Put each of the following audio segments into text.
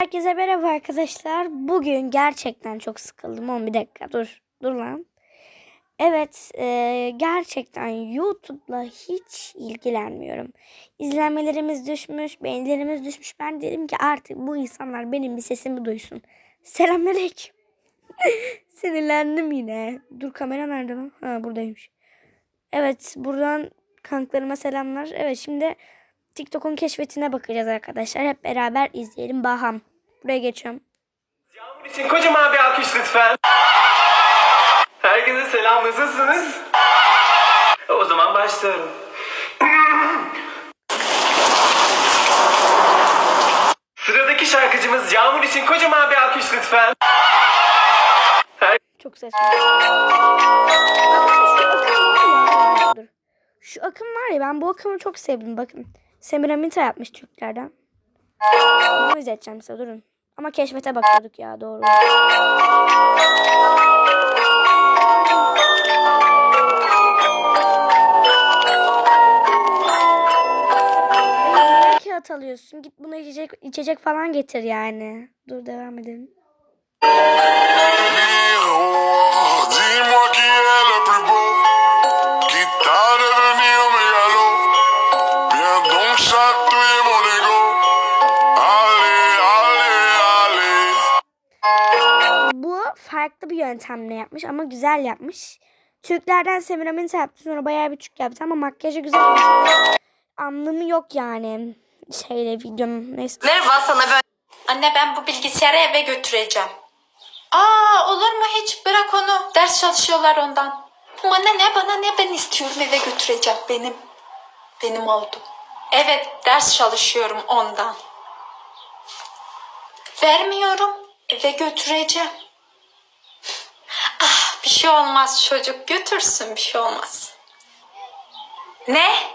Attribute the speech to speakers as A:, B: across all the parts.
A: Herkese merhaba arkadaşlar. Bugün gerçekten çok sıkıldım. 11 dakika dur. Dur lan. Evet e, gerçekten YouTube'la hiç ilgilenmiyorum. İzlenmelerimiz düşmüş, beğenilerimiz düşmüş. Ben dedim ki artık bu insanlar benim bir sesimi duysun. Selamünaleyküm. Sinirlendim yine. Dur kamera nerede lan? Ha buradaymış. Evet buradan kanklarıma selamlar. Evet şimdi TikTok'un keşfetine bakacağız arkadaşlar. Hep beraber izleyelim. Baham. Buraya geçiyorum.
B: Yağmur için kocaman bir alkış lütfen. Herkese selam nasılsınız? O zaman başlıyorum. Sıradaki şarkıcımız Yağmur için kocaman bir alkış lütfen.
A: Çok ses. Arkadaşlar, Dur. Şu akım var ya ben bu akımı çok sevdim bakın. Semiramita yapmış Türklerden. Bunu izleteceğim size durun. Ama keşfete bakıyorduk ya doğru. Kağıt alıyorsun? Git buna içecek, içecek falan getir yani. Dur devam edelim. Farklı bir yöntemle yapmış ama güzel yapmış. Türklerden Semiramis yaptı sonra bayağı bir Türk yaptı ama makyajı güzel olmuş. Anlamı yok yani şeyle videonun neyse.
C: Merhaba sana böyle. Anne ben bu bilgisayarı eve götüreceğim. Aa olur mu hiç bırak onu. Ders çalışıyorlar ondan. Bana ne bana ne ben istiyorum eve götüreceğim benim. Benim oldu. Evet ders çalışıyorum ondan. Vermiyorum eve götüreceğim. Şey olmaz çocuk götürsün bir şey olmaz. Ne?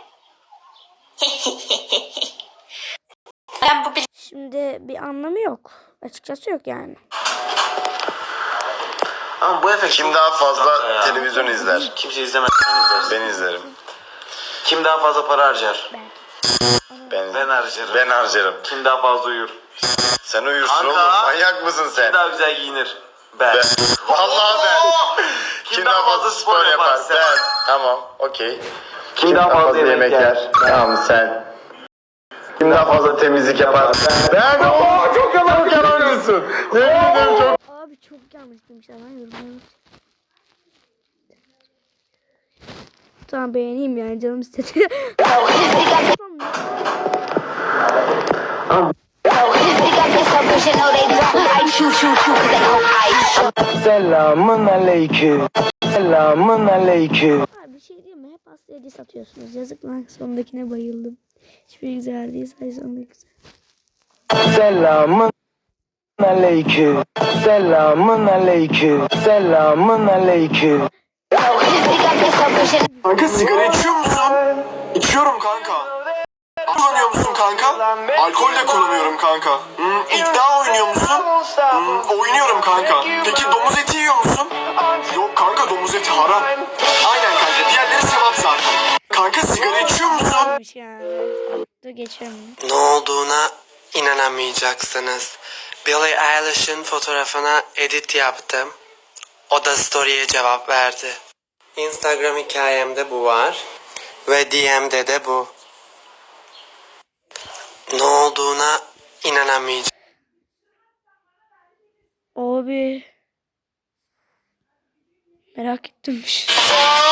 C: ben bu bil-
A: Şimdi bir anlamı yok. Açıkçası yok yani.
D: Ama bu efekt
E: Kim daha fazla televizyon izler?
D: Kimse izlemez. Sen izlersin.
E: Ben izlerim.
D: Kim daha fazla para harcar?
E: Ben,
D: Ben harcarım.
E: ben harcarım.
D: Kim daha fazla uyur?
E: Sen uyursun
D: Kanka.
E: oğlum. Manyak mısın sen?
D: Kim daha güzel giyinir? Ben.
E: Ben. Vallahi ben. Kim, daha fazla spor yapar?
D: Sen.
E: Ben. Tamam. Okey.
D: Kim daha fazla yemek yer?
E: Tamam sen. Kim daha fazla temizlik yapar? Ben. Ben. Oo, çok yalan. Yalancısın. Yemin ederim çok.
A: Abi çok yanlış demişler lan yorumlarım. Tamam beğeneyim yani canım istedi.
F: Selamın aleyküm. Selamın aleyküm.
A: Abi bir şey diyeyim mi? Hep Aslı Edi satıyorsunuz. Yazık lan sondakine bayıldım. Hiçbir güzel değil sadece sondaki güzel.
F: Selamın aleyküm. Selamın aleyküm. Selamın aleyküm.
G: Kanka sigara içiyor musun? İçiyorum kanka. Kullanıyor musun kanka? Alkol de kullanıyorum kanka. Hmm, iddia? Hmm, oynuyorum kanka. Peki domuz eti yiyor musun? Yok kanka domuz eti haram. Aynen kanka diğerleri sevap zaten. Kanka sigara içiyor musun?
A: Neymiş yani. Dur.
H: Ne olduğuna inanamayacaksınız. Billie Eilish'in fotoğrafına edit yaptım. O da story'e cevap verdi. Instagram hikayemde bu var. Ve DM'de de bu. Ne olduğuna inanamayacaksınız.
A: Abi. Merak ettim.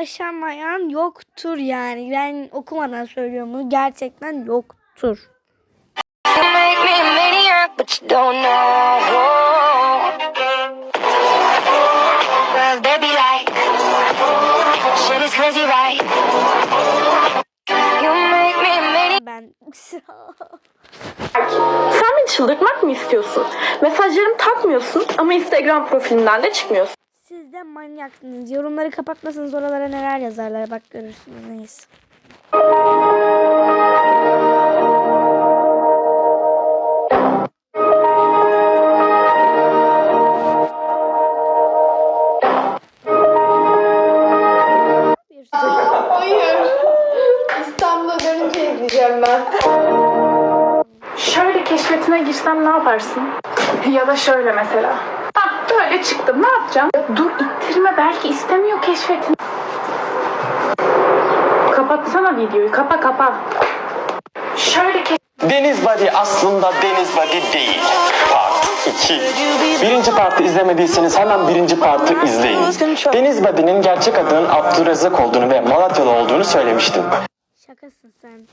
A: yaşamayan yoktur yani. Ben okumadan söylüyorum bunu. Gerçekten yoktur. Ben
I: Sen beni çıldırtmak mı istiyorsun? Mesajlarımı takmıyorsun ama Instagram profilinden de çıkmıyorsun.
A: Sizde manyaksınız. Yorumları kapatmasanız oralara neler yazarlar bak görürsünüz neyse.
C: Hayır. İstanbul'a dönünce izleyeceğim ben.
I: Şöyle keşfetine girsem ne yaparsın? Ya da şöyle mesela. Böyle çıktım ne yapacağım? Dur ittirme belki istemiyor keşfetini. Kapatsana videoyu kapa kapa. Şöyle keş
B: Deniz Body aslında Deniz Body değil. Part 2. Birinci partı izlemediyseniz hemen birinci partı izleyin. Deniz Body'nin gerçek adının Abdurrezzak olduğunu ve Malatyalı olduğunu söylemiştim.
A: Şakasın sen.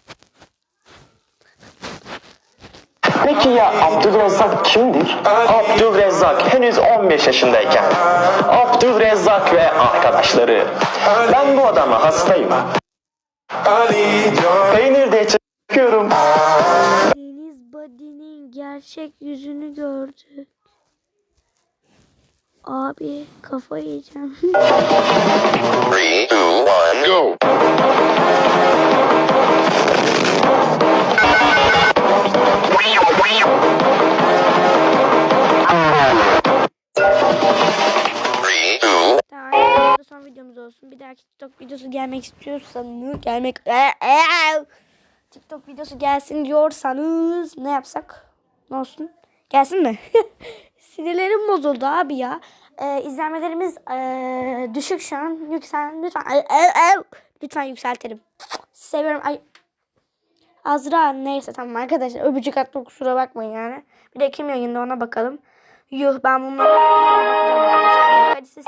B: Peki ya Abdülrezzak kimdir? Abdülrezzak henüz 15 yaşındayken. Abdülrezzak ve arkadaşları. Ben bu adama hastayım. Peynir de çekiyorum.
A: Deniz Body'nin gerçek yüzünü gördük. Abi kafayı yiyeceğim. Tamam, bu da son videomuz olsun. Bir dahaki TikTok videosu gelmek istiyorsanız gelmek TikTok videosu gelsin diyorsanız ne yapsak? Ne olsun? Gelsin mi? Sinirlerim bozuldu abi ya. Ee, izlenmelerimiz ee, düşük şu an. Yüksel lütfen. Ay, ay, ay. Lütfen yükseltelim. Seviyorum. Ay. Azra neyse tamam arkadaşlar öpücük atma kusura bakmayın yani. Bir de kim yayında ona bakalım. Yuh ben bunlara. Hadi siz.